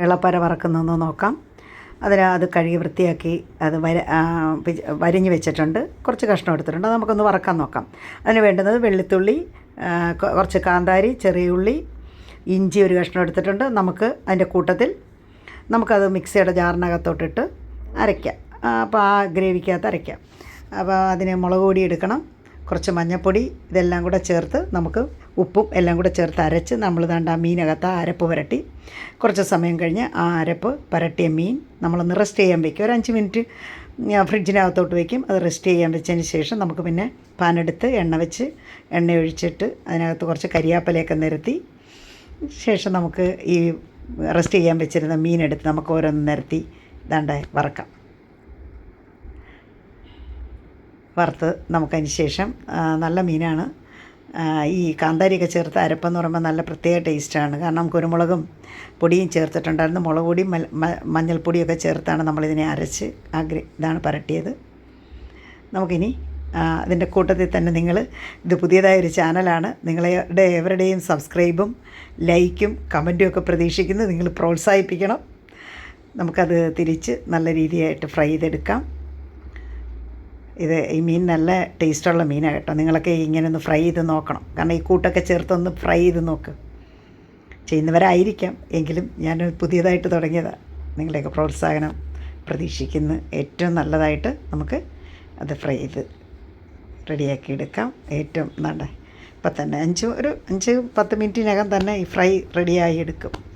വെള്ളപ്പര വറക്കുന്നതെന്ന് നോക്കാം. അതിൽ അത് കഴുകി വൃത്തിയാക്കി അത് വര വരിഞ്ഞ് വെച്ചിട്ടുണ്ട്. കുറച്ച് കഷ്ണം എടുത്തിട്ടുണ്ട്. അത് നമുക്കൊന്ന് വറക്കാൻ നോക്കാം. അതിന് വേണ്ടുന്നത് വെള്ളിത്തുള്ളി കുറച്ച് കാന്താരി ചെറിയ ഉള്ളി ഇഞ്ചി ഒരു കഷ്ണം എടുത്തിട്ടുണ്ട്. നമുക്ക് അതിന്റെ കൂട്ടത്തിൽ നമുക്കത് മിക്സിയുടെ ജാറിനകത്തോട്ടിട്ട് അരയ്ക്കാം. അപ്പോൾ ആ ഗ്രേവിക്കകത്ത് അരയ്ക്കാം. അപ്പോൾ അതിന് മുളക് പൊടി എടുക്കണം. കുറച്ച് മഞ്ഞൾപ്പൊടി ഇതെല്ലാം കൂടെ ചേർത്ത് നമുക്ക് ഉപ്പും എല്ലാം കൂടെ ചേർത്ത് അരച്ച് നമ്മൾ ദാണ്ട ആ മീനകത്ത് ആ അരപ്പ് പുരട്ടി. കുറച്ച് സമയം കഴിഞ്ഞ് ആ അരപ്പ് പുരട്ടിയ മീൻ നമ്മളൊന്ന് റെസ്റ്റ് ചെയ്യാൻ വയ്ക്കും ഒരു അഞ്ച് മിനിറ്റ് ഫ്രിഡ്ജിനകത്തോട്ട് വയ്ക്കും അത് റെസ്റ്റ് ചെയ്യാൻ വെച്ചതിന് ശേഷം നമുക്ക് പിന്നെ പാനെടുത്ത് എണ്ണ വെച്ച് എണ്ണ ഒഴിച്ചിട്ട് അതിനകത്ത് കുറച്ച് കരിയാപ്പലയൊക്കെ നിരത്തി. ശേഷം നമുക്ക് ഈ റെസ്റ്റ് ചെയ്യാൻ വെച്ചിരുന്ന മീനെടുത്ത് നമുക്ക് ഓരോന്ന് നിരത്തി ഇതാണ്ട് വറക്കാം. വറുത്ത് നമുക്കതിന് ശേഷം നല്ല മീനാണ്. ഈ കാന്താരിയൊക്കെ ചേർത്ത് അരപ്പെന്ന് പറയുമ്പോൾ നല്ല പ്രത്യേക ടേസ്റ്റാണ്. കാരണം കുരുമുളകും പൊടിയും ചേർത്തിട്ടുണ്ടായിരുന്നു. മുളക് പൊടിയും മഞ്ഞൾപ്പൊടിയൊക്കെ ചേർത്താണ് നമ്മളിതിനെ അരച്ച് ആ ഗ്രേ ഇതാണ് പരട്ടിയത്. നമുക്കിനി അതിന്റെ കൂട്ടത്തിൽ തന്നെ നിങ്ങൾ ഇത് പുതിയതായ ഒരു ചാനലാണ്. നിങ്ങളുടെ എവരുടെയും സബ്സ്ക്രൈബും ലൈക്കും കമന്റും ഒക്കെ പ്രതീക്ഷിക്കുന്നു. നിങ്ങൾ പ്രോത്സാഹിപ്പിക്കണം. നമുക്കത് തിരിച്ച് നല്ല രീതിയായിട്ട് ഫ്രൈ ചെയ്തെടുക്കാം. ഇത് ഈ മീൻ നല്ല ടേസ്റ്റുള്ള മീനാണ് കേട്ടോ. നിങ്ങളൊക്കെ ഇങ്ങനെ ഒന്ന് ഫ്രൈ ചെയ്ത് നോക്കണം. കാരണം ഈ കൂട്ടൊക്കെ ചേർത്തൊന്ന് ഫ്രൈ ചെയ്ത് നോക്ക്. ചെയ്യുന്നവരായിരിക്കാം. എങ്കിലും ഞാൻ പുതിയതായിട്ട് തുടങ്ങിയതാണ് നിങ്ങളുടെയൊക്കെ പ്രോത്സാഹനം പ്രതീക്ഷിക്കുന്നു. ഏറ്റവും നല്ലതായിട്ട് നമുക്ക് അത് ഫ്രൈ ചെയ്ത് റെഡിയാക്കി എടുക്കാം. ഏറ്റവും നല്ല ഇപ്പം തന്നെ അഞ്ച് ഒരു അഞ്ച് പത്ത് മിനിറ്റിനകം തന്നെ ഈ ഫ്രൈ റെഡിയായി എടുക്കും.